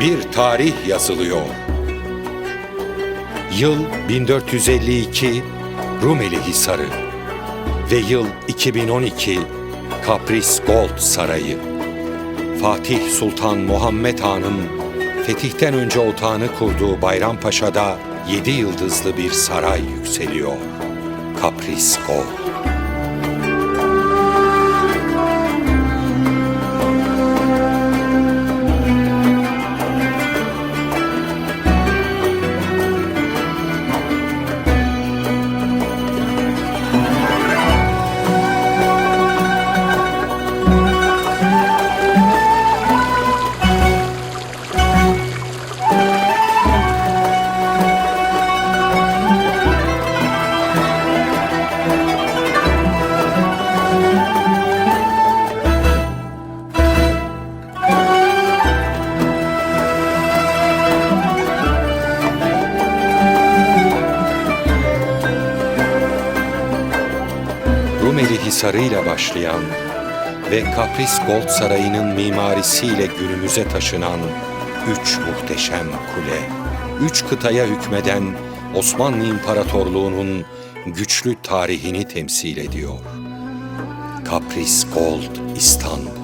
bir tarih yazılıyor. Yıl 1452 Rumeli Hisarı ve yıl 2012 Kapris Gold Sarayı. Fatih Sultan Muhammed Han'ın fetihten önce otağını kurduğu Bayrampaşa'da yedi yıldızlı bir saray yükseliyor. Kapris Gold. Rumeli Hisarı ile başlayan ve Kapris Gold Sarayı'nın mimarisiyle günümüze taşınan üç muhteşem kule, üç kıtaya hükmeden Osmanlı İmparatorluğu'nun güçlü tarihini temsil ediyor. Kapris Gold İstanbul.